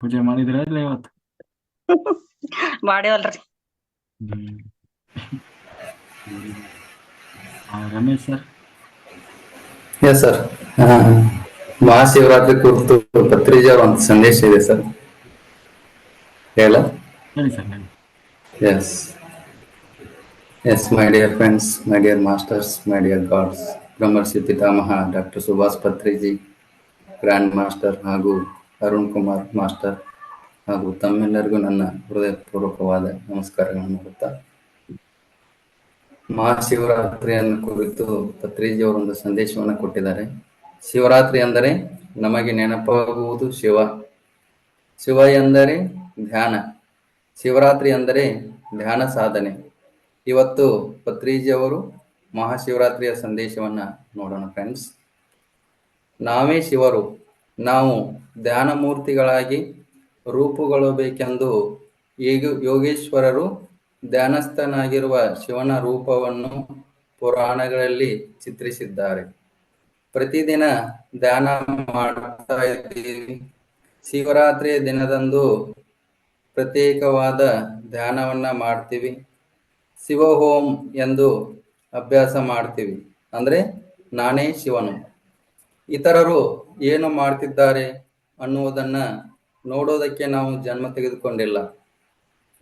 ಪೂಜೆ ಮಾಡಿದ್ರ ಇಲ್ಲ ಇವತ್ತು? ಮಾಡೇವಲ್ರಿ. ಆ, Ramesh sir? Yes sir Mahashivaratri ಕುರಿತು ಪತ್ರಿಜಿ ಅವರ ಒಂದು ಸಂದೇಶ ಇದೆ ಸರ್ ಹೇಳ? ಹೇಳಿ ಸರ್ ಹೇಳಿ. Yes yes my dear friends my dear masters my dear gods Brahmarshi Pitamaha doctor Subhash Patriji grand master ಹಾಗೂ ಅರುಣ್ ಕುಮಾರ್, ಮಾಸ್ಟರ್ ಹಾಗೂ ತಮ್ಮೆಲ್ಲರಿಗೂ ನನ್ನ ಹೃದಯಪೂರ್ವಕವಾದ ನಮಸ್ಕಾರಗಳನ್ನು ಮಾಡುತ್ತಾ ಮಹಾಶಿವರಾತ್ರಿಯನ್ನು ಕುರಿತು ಪತ್ರಿಜಿ ಅವರು ಒಂದು ಸಂದೇಶವನ್ನು ಕೊಟ್ಟಿದ್ದಾರೆ. ಶಿವರಾತ್ರಿ ಅಂದರೆ ನಮಗೆ ನೆನಪಾಗುವುದು ಶಿವ. ಶಿವ ಎಂದರೆ ಧ್ಯಾನ. ಶಿವರಾತ್ರಿ ಅಂದರೆ ಧ್ಯಾನ ಸಾಧನೆ. ಇವತ್ತು ಪತ್ರಿಜಿ ಅವರು ಮಹಾಶಿವರಾತ್ರಿಯ ಸಂದೇಶವನ್ನ ನೋಡೋಣ ಫ್ರೆಂಡ್ಸ್ ನಾವೇ ಶಿವರು. ನಾವು ಧ್ಯಾನ ಮೂರ್ತಿಗಳಾಗಿ ರೂಪುಗೊಳ್ಳಬೇಕೆಂದು ಯೋಗೇಶ್ವರರು ಧ್ಯಾನಸ್ಥನಾಗಿರುವ ಶಿವನ ರೂಪವನ್ನು ಪುರಾಣಗಳಲ್ಲಿ ಚಿತ್ರಿಸಿದ್ದಾರೆ. ಪ್ರತಿದಿನ ಧ್ಯಾನ ಮಾಡ್ತಾ ಇದ್ದೀವಿ. ಶಿವರಾತ್ರಿಯ ದಿನದಂದು ಪ್ರತ್ಯೇಕವಾದ ಧ್ಯಾನವನ್ನ ಮಾಡ್ತೀವಿ. ಶಿವಹೋಮ್ ಎಂದು ಅಭ್ಯಾಸ ಮಾಡ್ತೀವಿ. ಅಂದ್ರೆ ನಾನೇ ಶಿವನು. ಇತರರು ಏನು ಮಾಡ್ತಿದ್ದಾರೆ ಅನ್ನುವುದನ್ನ ನೋಡೋದಕ್ಕೆ ನಾವು ಜನ್ಮ ತೆಗೆದುಕೊಂಡಿಲ್ಲ.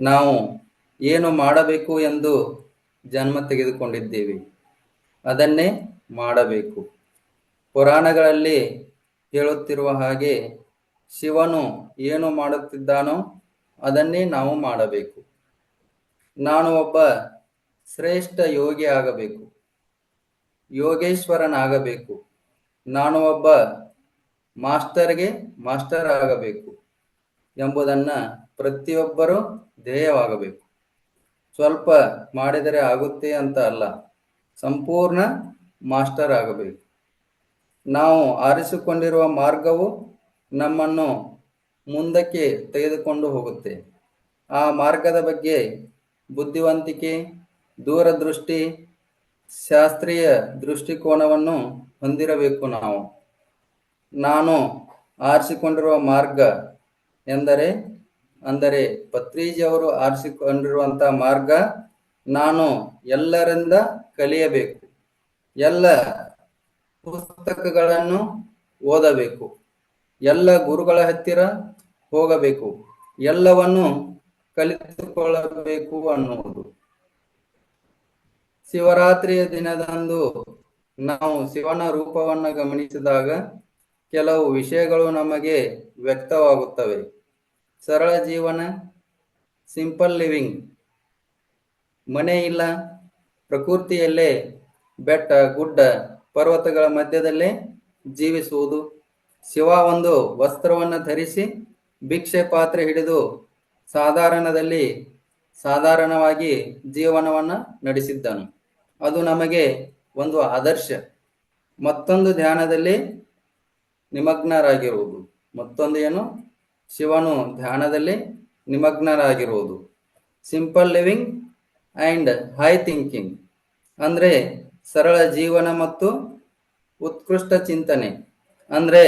ನಾವು ಏನು ಮಾಡಬೇಕು ಎಂದು ಜನ್ಮ ತೆಗೆದುಕೊಂಡಿದ್ದೇವೆ. ಅದನ್ನೇ ಮಾಡಬೇಕು. ಪುರಾಣಗಳಲ್ಲಿ ಹೇಳುತ್ತಿರುವ ಹಾಗೆ ಶಿವನು ಏನು ಮಾಡುತ್ತಿದ್ದಾನೋ ಅದನ್ನೇ ನಾವು ಮಾಡಬೇಕು. ನಾನು ಒಬ್ಬ ಶ್ರೇಷ್ಠ ಯೋಗಿ ಆಗಬೇಕು. ಯೋಗೇಶ್ವರನಾಗಬೇಕು. ನಾನು ಒಬ್ಬ ಮಾಸ್ಟರ್ಗೆ ಮಾಸ್ಟರ್ ಆಗಬೇಕು ಎಂಬುದನ್ನ ಪ್ರತಿಯೊಬ್ಬರೂ ಧ್ಯೇಯವಾಗಬೇಕು. ಸ್ವಲ್ಪ ಮಾಡಿದರೆ ಆಗುತ್ತೆ ಅಂತ ಅಲ್ಲ, ಸಂಪೂರ್ಣ ಮಾಸ್ಟರ್ ಆಗಬೇಕು. ನಾವು ಆರಿಸಿಕೊಂಡಿರುವ ಮಾರ್ಗವು ನಮ್ಮನ್ನು ಮುಂದಕ್ಕೆ ತೆಗೆದುಕೊಂಡು ಹೋಗುತ್ತೆ. ಆ ಮಾರ್ಗದ ಬಗ್ಗೆ ಬುದ್ಧಿವಂತಿಕೆ, ದೂರದೃಷ್ಟಿ, ಶಾಸ್ತ್ರೀಯ ದೃಷ್ಟಿಕೋನವನ್ನು ಹೊಂದಿರಬೇಕು ನಾವು. ನಾನು ಆರಿಸಿಕೊಂಡಿರುವ ಮಾರ್ಗ ಎಂದರೆ, ಅಂದರೆ ಪತ್ರಿಜಿಯವರು ಆರಿಸಿಕೊಂಡಿರುವಂಥ ಮಾರ್ಗ ನಾನು ಎಲ್ಲರಿಂದ ಕಲಿಯಬೇಕು. ಎಲ್ಲ ಪುಸ್ತಕಗಳನ್ನು ಓದಬೇಕು. ಎಲ್ಲ ಗುರುಗಳ ಹತ್ತಿರ ಹೋಗಬೇಕು. ಎಲ್ಲವನ್ನು ಕಲಿತುಕೊಳ್ಳಬೇಕು ಅನ್ನುವುದು. ಶಿವರಾತ್ರಿಯ ದಿನದಂದು ನಾವು ಶಿವನ ರೂಪವನ್ನು ಗಮನಿಸಿದಾಗ ಕೆಲವು ವಿಷಯಗಳು ನಮಗೆ ವ್ಯಕ್ತವಾಗುತ್ತವೆ. ಸರಳ ಜೀವನ ಸಿಂಪಲ್ ಲಿವಿಂಗ್ ಮನೆ ಇಲ್ಲ, ಪ್ರಕೃತಿಯಲ್ಲೇ ಬೆಟ್ಟ, ಗುಡ್ಡ, ಪರ್ವತಗಳ ಮಧ್ಯದಲ್ಲೇ ಜೀವಿಸುವುದು. ಶಿವ ಒಂದು ವಸ್ತ್ರವನ್ನು ಧರಿಸಿ ಭಿಕ್ಷೆ ಪಾತ್ರೆ ಹಿಡಿದು ಸಾಧಾರಣದಲ್ಲಿ ಸಾಧಾರಣವಾಗಿ ಜೀವನವನ್ನು ನಡೆಸಿದ್ದನು. ಅದು ನಮಗೆ ಒಂದು ಆದರ್ಶ. ಮತ್ತೊಂದು ಧ್ಯಾನದಲ್ಲಿ ನಿಮಗ್ನರಾಗಿರುವುದು. ಮತ್ತೊಂದು ಏನು? ಶಿವನು ಧ್ಯಾನದಲ್ಲಿ ನಿಮಗ್ನರಾಗಿರುವುದು. Simple living and high thinking ಅಂದರೆ ಸರಳ ಜೀವನ ಮತ್ತು ಉತ್ಕೃಷ್ಟ ಚಿಂತನೆ. ಅಂದರೆ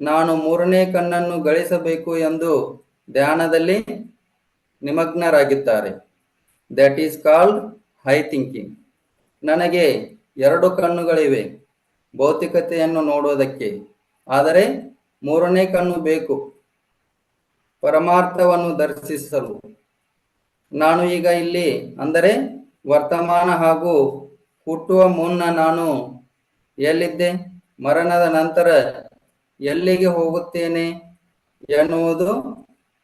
ನಾನು ಮೂರನೇ ಕಣ್ಣನ್ನು ಗಳಿಸಬೇಕು ಎಂದು ಧ್ಯಾನದಲ್ಲಿ ನಿಮಗ್ನರಾಗಿದ್ದಾರೆ. That is called high thinking ನನಗೆ ಎರಡು ಕಣ್ಣುಗಳಿವೆ. ಭೌತಿಕತೆಯನ್ನು ನೋಡುವುದಕ್ಕೆ. ಆದರೆ ಮೂರನೇ ಕಣ್ಣು ಬೇಕು. ಪರಮಾರ್ಥವನ್ನು ದರ್ಶಿಸಲು. ನಾನು ಈಗ ಇಲ್ಲಿ, ಅಂದರೆ ವರ್ತಮಾನ ಹಾಗೂ ಹುಟ್ಟುವ ಮುನ್ನ ನಾನು ಎಲ್ಲಿದ್ದೆ? ಮರಣದ ನಂತರ ಎಲ್ಲಿಗೆ ಹೋಗುತ್ತೇನೆ ಎನ್ನುವುದು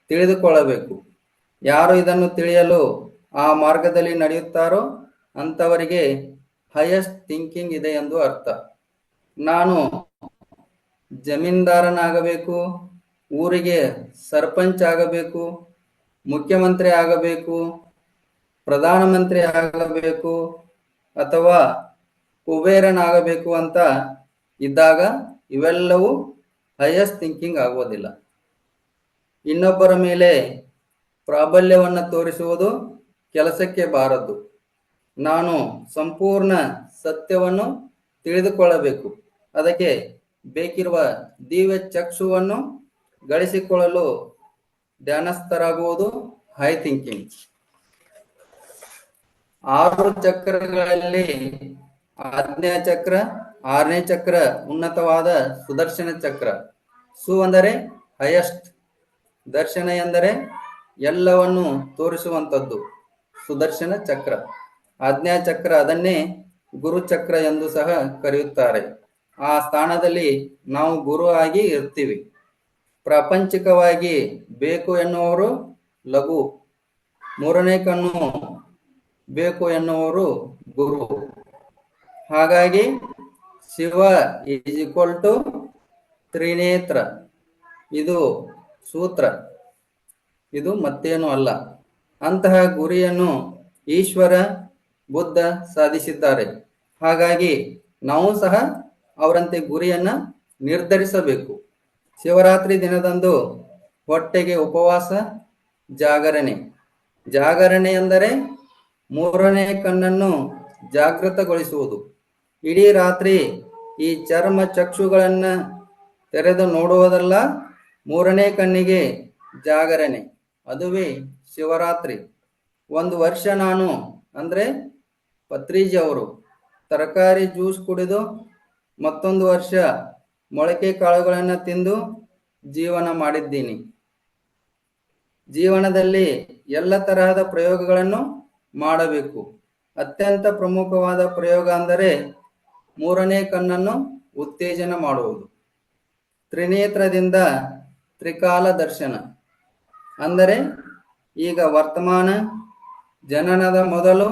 ತಿಳಿದುಕೊಳ್ಳಬೇಕು. ಯಾರು ಇದನ್ನು ತಿಳಿಯಲು ಆ ಮಾರ್ಗದಲ್ಲಿ ನಡೆಯುತ್ತಾರೋ ಅಂಥವರಿಗೆ ಹೈಯೆಸ್ಟ್ ಥಿಂಕಿಂಗ್ ಇದೆ ಎಂದು ಅರ್ಥ. ನಾನು ಜಮೀನ್ದಾರನಾಗಬೇಕು, ಊರಿಗೆ ಸರ್ಪಂಚ್ ಆಗಬೇಕು, ಮುಖ್ಯಮಂತ್ರಿ ಆಗಬೇಕು, ಪ್ರಧಾನಮಂತ್ರಿ ಆಗಬೇಕು ಅಥವಾ ಕುಬೇರನಾಗಬೇಕು ಅಂತ ಇದ್ದಾಗ ಇವೆಲ್ಲವೂ ಹೈಯೆಸ್ಟ್ ಥಿಂಕಿಂಗ್ ಆಗುವುದಿಲ್ಲ. ಇನ್ನೊಬ್ಬರ ಮೇಲೆ ಪ್ರಾಬಲ್ಯವನ್ನು ತೋರಿಸುವುದು ಕೆಲಸಕ್ಕೆ ಬಾರದು. ನಾನು ಸಂಪೂರ್ಣ ಸತ್ಯವನ್ನು ತಿಳಿದುಕೊಳ್ಳಬೇಕು. ಅದಕ್ಕೆ ಬೇಕಿರುವ ದಿವ್ಯ ಚಕ್ಷುವನ್ನು ಗಳಿಸಿಕೊಳ್ಳಲು ಧ್ಯಾನಸ್ಥರಾಗುವುದು ಹೈ ಥಿಂಕಿಂಗ್ ಆರು ಚಕ್ರಗಳಲ್ಲಿ ಆಜ್ಞಾ ಚಕ್ರ, ಆರನೇ ಚಕ್ರ ಉನ್ನತವಾದ ಸುದರ್ಶನ ಚಕ್ರ. ಸು ಅಂದರೆ ಹೈಯೆಸ್ಟ್ ದರ್ಶನ ಎಂದರೆ ಎಲ್ಲವನ್ನು ತೋರಿಸುವಂಥದ್ದು. ಸುದರ್ಶನ ಚಕ್ರ. ಆಜ್ಞಾ ಚಕ್ರ ಅದನ್ನೇ ಗುರು ಚಕ್ರ ಎಂದು ಸಹ ಕರೆಯುತ್ತಾರೆ. ಆ ಸ್ಥಾನದಲ್ಲಿ ನಾವು ಗುರು ಆಗಿ ಇರ್ತೀವಿ. ಪ್ರಾಪಂಚಿಕವಾಗಿ ಬೇಕು ಎನ್ನುವರು ಲಘು, ಮೂರನೇ ಕಣ್ಣು ಬೇಕು ಎನ್ನುವರು ಗುರು. ಹಾಗಾಗಿ Shiva is equal to Trinetra. ಇದು ಸೂತ್ರ. ಇದು ಮತ್ತೇನು ಅಲ್ಲ. ಅಂತಹ ಗುರಿಯನ್ನು ಈಶ್ವರ ಬುದ್ಧ ಸಾಧಿಸಿದ್ದಾರೆ. ಹಾಗಾಗಿ ನಾವು ಸಹ ಅವರಂತೆ ಗುರಿಯನ್ನ ನಿರ್ಧರಿಸಬೇಕು. ಶಿವರಾತ್ರಿ ದಿನದಂದು ಹೊಟ್ಟೆಗೆ ಉಪವಾಸ, ಜಾಗರಣೆ. ಜಾಗರಣೆ ಎಂದರೆ ಮೂರನೇ ಕಣ್ಣನ್ನು ಜಾಗೃತಗೊಳಿಸುವುದು. ಇಡೀ ರಾತ್ರಿ ಈ ಚರ್ಮ ಚಕ್ಷುಗಳನ್ನು ತೆರೆದು ನೋಡುವುದಲ್ಲ, ಮೂರನೇ ಕಣ್ಣಿಗೆ ಜಾಗರಣೆ. ಅದುವೇ ಶಿವರಾತ್ರಿ. ಒಂದು ವರ್ಷ ನಾನು ಅಂದ್ರೆ ಪತ್ರಿಜಿ ಅವರು, ತರಕಾರಿ ಜ್ಯೂಸ್ ಕುಡಿದು ಮತ್ತೊಂದು ವರ್ಷ ಮೊಳಕೆ ಕಾಳುಗಳನ್ನು ತಿಂದು ಜೀವನ ಮಾಡಿದ್ದೀನಿ. ಜೀವನದಲ್ಲಿ ಎಲ್ಲ ತರಹದ ಪ್ರಯೋಗಗಳನ್ನು ಮಾಡಬೇಕು. ಅತ್ಯಂತ ಪ್ರಮುಖವಾದ ಪ್ರಯೋಗ ಅಂದರೆ ಮೂರನೇ ಕಣ್ಣನ್ನು ಉತ್ತೇಜನ ಮಾಡುವುದು. ತ್ರಿನೇತ್ರದಿಂದ ತ್ರಿಕಾಲ ದರ್ಶನ. ಅಂದರೆ ಈಗ ವರ್ತಮಾನ, ಜನನದ ಮೊದಲು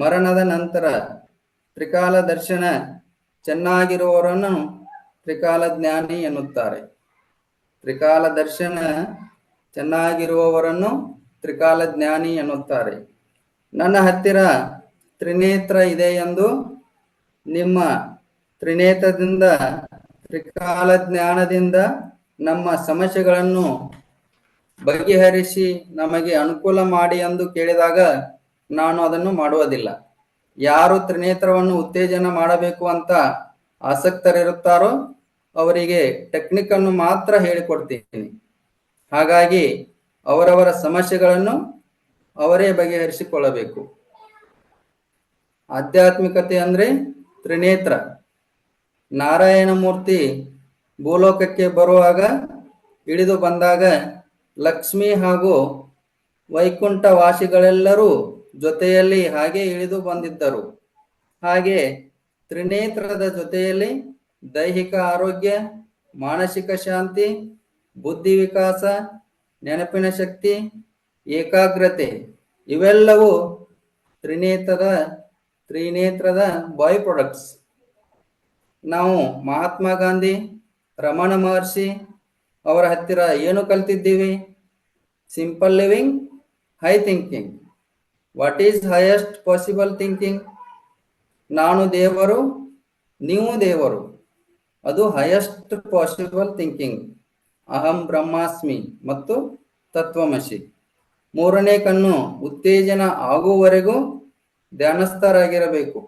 ಮರಣದ ನಂತರ ತ್ರಿಕಾಲ ದರ್ಶನ ಚೆನ್ನಾಗಿರುವವರನ್ನು ತ್ರಿಕಾಲ ಜ್ಞಾನಿ ಎನ್ನುತ್ತಾರೆ. ತ್ರಿಕಾಲ ದರ್ಶನ ಚೆನ್ನಾಗಿರುವವರನ್ನು ತ್ರಿಕಾಲ ಜ್ಞಾನಿ ಎನ್ನುತ್ತಾರೆ. ನನ್ನ ಹತ್ತಿರ ತ್ರಿನೇತ್ರ ಇದೆ ಎಂದು ನಿಮ್ಮ ತ್ರಿನೇತ್ರದಿಂದ, ತ್ರಿಕಾಲ ಜ್ಞಾನದಿಂದ ನಮ್ಮ ಸಮಸ್ಯೆಗಳನ್ನು ಬಗೆಹರಿಸಿ ನಮಗೆ ಅನುಕೂಲ ಮಾಡಿ ಎಂದು ಕೇಳಿದಾಗ ನಾನು ಅದನ್ನು ಮಾಡುವುದಿಲ್ಲ. ಯಾರು ತ್ರಿನೇತ್ರವನ್ನು ಉತ್ತೇಜನ ಮಾಡಬೇಕು ಅಂತ ಆಸಕ್ತರಿರುತ್ತಾರೋ ಅವರಿಗೆ ಟೆಕ್ನಿಕ್ ಅನ್ನು ಮಾತ್ರ ಹೇಳಿಕೊಡ್ತೀನಿ. ಹಾಗಾಗಿ ಅವರವರ ಸಮಸ್ಯೆಗಳನ್ನು ಅವರೇ ಬಗೆಹರಿಸಿಕೊಳ್ಳಬೇಕು. ಆಧ್ಯಾತ್ಮಿಕತೆ ಅಂದ್ರೆ ತ್ರಿನೇತ್ರ. ನಾರಾಯಣ ಮೂರ್ತಿ ಭೂಲೋಕಕ್ಕೆ ಬರುವಾಗ ಇಳಿದು ಬಂದಾಗ ಲಕ್ಷ್ಮಿ ಹಾಗೂ ವೈಕುಂಠ ವಾಸಿಗಳೆಲ್ಲರೂ ಜೊತೆಯಲ್ಲಿ ಹಾಗೆ ಇಳಿದು ಬಂದಿದ್ದರು. ಹಾಗೆ ತ್ರಿನೇತ್ರದ ಜೊತೆಯಲ್ಲಿ ದೈಹಿಕ ಆರೋಗ್ಯ, ಮಾನಸಿಕ ಶಾಂತಿ, ಬುದ್ಧಿ ವಿಕಾಸ, ನೆನಪಿನ ಶಕ್ತಿ, ಏಕಾಗ್ರತೆ ಇವೆಲ್ಲವೂ ತ್ರಿನೇತ್ರದ ತ್ರಿನೇತ್ರದ ಬಾಯ್ ಪ್ರಾಡಕ್ಟ್ಸ್ ನಾವು ಮಹಾತ್ಮ ಗಾಂಧಿ, ರಮಣ ಮಹರ್ಷಿ ಅವರ ಹತ್ತಿರ ಏನು ಕಲ್ತಿದ್ದೀವಿ? Simple living high thinking what is highest possible thinking ನಾನು ದೇವರು, ನೀವು ದೇವರು. ಅದು ಹೈಯೆಸ್ಟ್ ಪಾಸಿಬಲ್ ಥಿಂಕಿಂಗ್ ಅಹಂ ಬ್ರಹ್ಮಾಸ್ಮಿ ಮತ್ತು ತತ್ವಮಶಿ ಮೂರನೇ ಕಣ್ಣು ಉತ್ತೇಜನ ಆಗುವವರೆಗೂ ಧ್ಯಾನಸ್ಥರಾಗಿರಬೇಕು.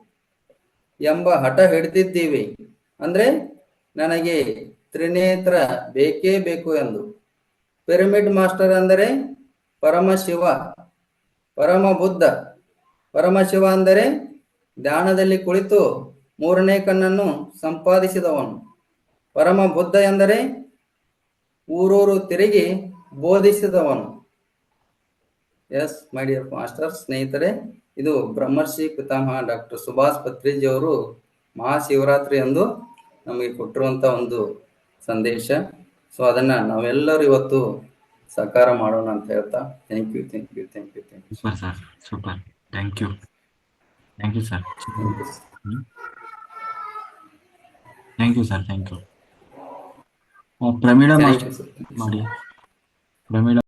ಎಂಬ ಹಠ ಹಿಡಿದಿದ್ದೀವಿ. ಅಂದ್ರೆ ನನಗೆ ತ್ರಿನೇತ್ರ ಬೇಕೇ ಬೇಕು ಎಂದು. ಪಿರಮಿಡ್ ಮಾಸ್ಟರ್ ಅಂದರೆ ಪರಮಶಿವ. ಪರಮ ಬುದ್ಧ. ಪರಮಶಿವ ಅಂದರೆ ಧ್ಯಾನದಲ್ಲಿ ಕುಳಿತು ಮೂರನೇ ಕಣ್ಣನ್ನು ಸಂಪಾದಿಸಿದವನು. ಪರಮ ಬುದ್ಧ ಎಂದರೆ ಊರೂರು ತಿರುಗಿ ಬೋಧಿಸಿದವನು. ಎಸ್ ಮೈ ಡಿಯರ್ ಮಾಸ್ಟರ್ ಸ್ನೇಹಿತರೆ, ಇದು ಬ್ರಹ್ಮರ್ಷಿ ಪಿತಾಮಹ ಡಾಕ್ಟರ್ ಸುಭಾಷ್ ಪತ್ರಿಜಿ ಅವರು ಮಹಾಶಿವರಾತ್ರಿ ಎಂದು ನಮಗೆ ಕೊಟ್ಟಿರುವಂತ ಒಂದು ಸಂದೇಶ. ಸೊ ಅದನ್ನ ನಾವೆಲ್ಲರೂ ಇವತ್ತು ಸಾಕಾರ ಮಾಡೋಣ ಅಂತ ಹೇಳ್ತಾ thank you thank you thank you thank you super sir super. Thank you thank you sir. Thank you sir. Thank you Pramila ಮಾಡಿ. ಪ್ರಮೀಳಾ